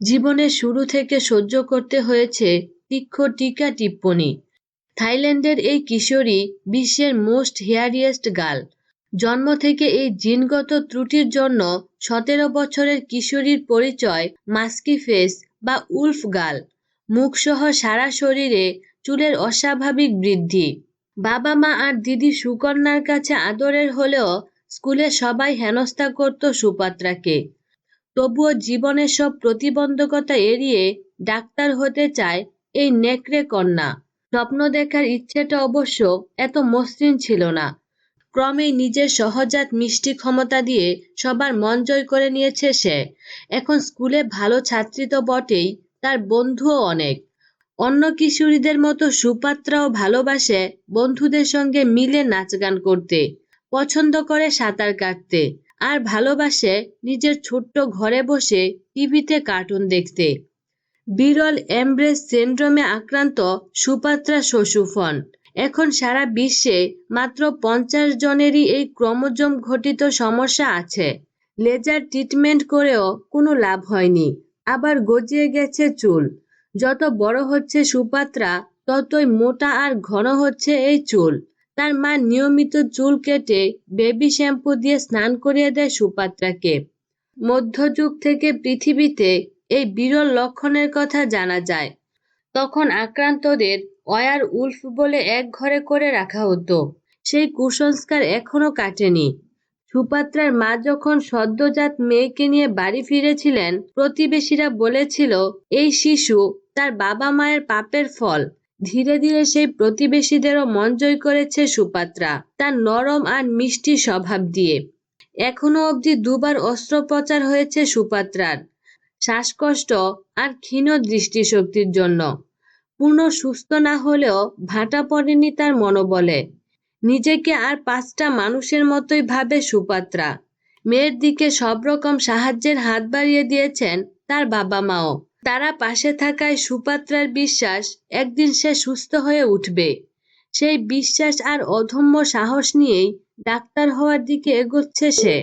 জীবনের শুরু থেকে সহ্য করতে হয়েছে তীক্ষ্ণ টিকা টিপ্পনী। থাইল্যান্ডের এই কিশোরী বিশ্বের মোস্ট হেয়ারিয়েস্ট গার্ল। জন্ম থেকে এই জিনগত ত্রুটির জন্য সতেরো বছরের কিশোরীর পরিচয় মাস্কি ফেস বা উলফ গাল মুখসহ সারা শরীরে চুলের অস্বাভাবিক বৃদ্ধি। বাবা মা আর দিদি সুকন্যার কাছে আদরের হলেও স্কুলে সবাই হেনস্থা করত সুপাত্রাকে। তবুও জীবনের সব প্রতিবন্ধকতা এড়িয়ে ডাক্তার হতে চায় এই নেকড়ে কন্যা। স্বপ্ন দেখার ইচ্ছেটা অবশ্য এত মসৃণ ছিল না। ক্রমেই নিজের সহজাত মিষ্টি ক্ষমতা দিয়ে সবার মন জয় করে নিয়েছে সে। এখন স্কুলে ভালো ছাত্রী তো বটেই, তার বন্ধুও অনেক। অন্য কিশোরীদের মতো সুপাত্রাও ভালোবাসে বন্ধুদের সঙ্গে মিলে নাচ গান করতে, পছন্দ করে সাঁতার কাটতে। আর ভালোবাসে নিজের ছোট্ট ঘরে বসে টিভিতে কার্টুন দেখতে। বিরল এমব্রেস সিন্ড্রোমে আক্রান্ত সুপাত্রা শশুফন এখন সারা বিশ্বে মাত্র পঞ্চাশ জনেরই এই ক্রোমোজোম ঘটিত সমস্যা আছে। লেজার ট্রিটমেন্ট করেও কোনো লাভ হয়নি। আবার গজিয়ে গেছে চুল। যত বড় হচ্ছে সুপাত্রা, ততই মোটা আর ঘন হচ্ছে এই চুল। তার মা নিয়মিত চুল কেটে বেবি শ্যাম্পু দিয়ে স্নান করিয়ে দেয় সুপাত্রাকে। মধ্যযুগ থেকে পৃথিবীতে এই বিরল লক্ষণের কথা জানা যায়। তখন আক্রান্তদের অয়ার উল্ফ বলে এক ঘরে করে রাখা হতো। সেই কুসংস্কার এখনও কাটেনি। সুপাত্রার মা যখন সদ্যজাত মেয়েকে নিয়ে বাড়ি ফিরেছিলেন, প্রতিবেশীরা বলেছিল, এই শিশু তার বাবা মায়ের পাপের ফল। ধীরে ধীরে সেই প্রতিবেশীদেরও মন জয় করেছে সুপাত্রা। তার নরম আর মিষ্টি স্বভাব দিয়ে। এখনও অবধি দুবার অস্ত্রোপচার হয়েছে সুপাত্রার। শ্বাসকষ্ট আর ক্ষীণ দৃষ্টিশক্তির জন্য। পূর্ণ সুস্থ না হলেও ভাটা পড়েনি তার মনোবলে। নিজেকে আর পাঁচটা মানুষের মতোই ভাবে সুপাত্রা। মেয়ের দিকে সব রকম সাহায্যের হাত বাড়িয়ে দিয়েছেন তার বাবা মাও তারা পাশে থাকায় সুপাত্রার বিশ্বাস একদিন সে সুস্থ হয়ে উঠবে। সেই বিশ্বাস আর অধম্য সাহস নিয়েই ডাক্তার হওয়ার দিকে এগোচ্ছে সে।